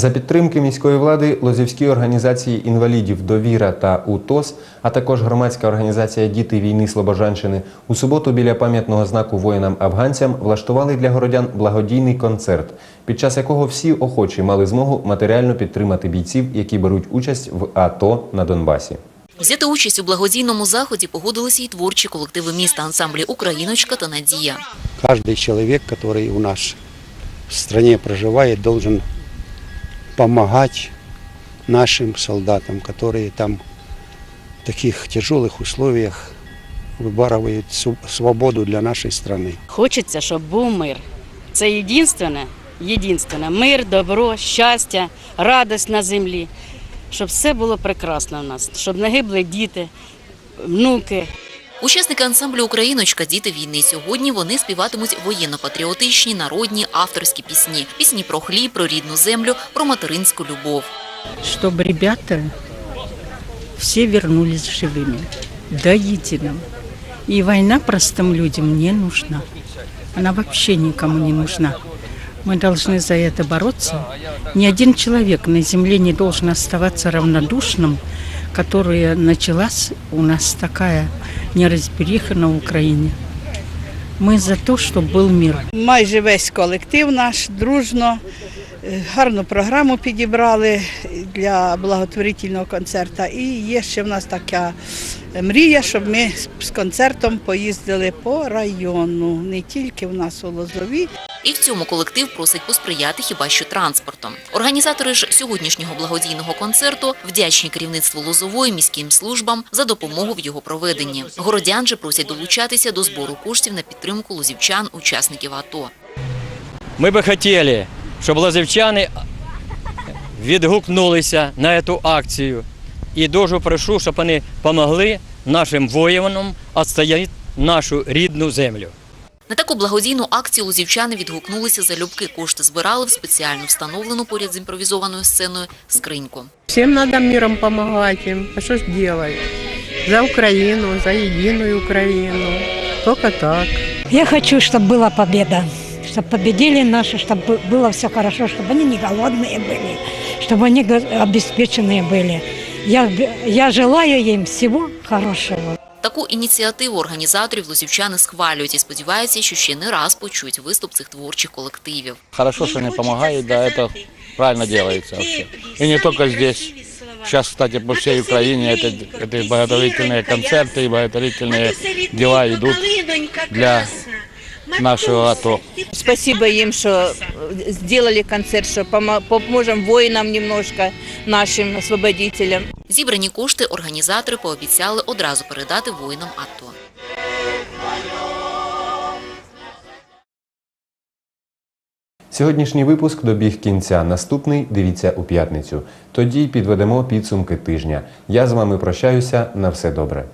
За підтримки міської влади Лозівські організації інвалідів Довіра та УТОС, а також громадська організація Діти війни Слобожанщини у суботу біля пам'ятного знаку воїнам-афганцям влаштували для городян благодійний концерт, під час якого всі охочі мали змогу матеріально підтримати бійців, які беруть участь в АТО на Донбасі. Взяти участь у благодійному заході погодилися й творчі колективи міста ансамблі Україночка та Надія. Каждый человек, который у нас в стране проживает, должен помогать нашим солдатам, которые там в таких тяжелых условиях выбарывают су- свободу для нашей страны. Хочеться, щоб був мир. Це єдинственне, єдинственне. Мир, добро, щастя, радість на землі. Щоб все було прекрасно в нас, щоб не гибли діти, внуки. Учасники ансамблю Україночка Діти війни сьогодні вони співатимуть воєнно-патріотичні, народні, авторські пісні. Пісні про хліб, про рідну землю, про материнську любов. чтобы ребята все вернулись живыми, до единого. И война простым людям не нужна. Она вообще никому не нужна. Мы должны за это бороться. Ни один человек на земле не должен оставаться равнодушным, которая началась у нас такая неразбериха на Украине. Мы за то, чтобы был мир. Майже весь колектив наш дружно, е, гарну програму підібрали для благотворительного концерту. І є ще в нас така мрія, щоб ми з концертом поїздили по району, не тільки в нас у Лозові. І в цьому колектив просить посприяти хіба що транспортом. Організатори ж сьогоднішнього благодійного концерту вдячні керівництву Лозової міським службам за допомогу в його проведенні. Городян же просять долучатися до збору коштів на підтримку лозівчан, учасників АТО. Ми би хотіли, щоб лазівчани відгукнулися на цю акцію. І дуже прошу, щоб вони допомогли нашим воїнам відстояти нашу рідну землю. На таку благодійну акцію лозівчани відгукнулися залюбки. Кошти збирали в спеціально встановлену поряд з імпровізованою сценою скриньку. Всем надо миром помогать им. А что ж делать? За Украину, за единую Украину. Только так. Я хочу, чтобы была победа, чтобы победили наши, чтобы было все хорошо, чтобы они не голодные были, чтобы они го- обеспеченные были. Я, я желаю им всего хорошего. Таку ініціативу організаторів лозівчани схвалюють і сподіваються, що ще не раз почують виступ цих творчих колективів. Хорошо, что они помогают, да, это правильно делается вообще. И не только здесь. Сейчас, кстати, по всей Украине это, это благотворительные концерты и благотворительные дела идут для нашего АТО. Спасибо им, что э, сделали концерт, что помо- поможем воинам немножко, нашим освободителям. Зібрані кошти організатори пообіцяли одразу передати воїнам АТО. Сьогоднішній випуск добіг кінця. Наступний дивіться у п'ятницю. Тоді підведемо підсумки тижня. Я з вами прощаюся. На все добре.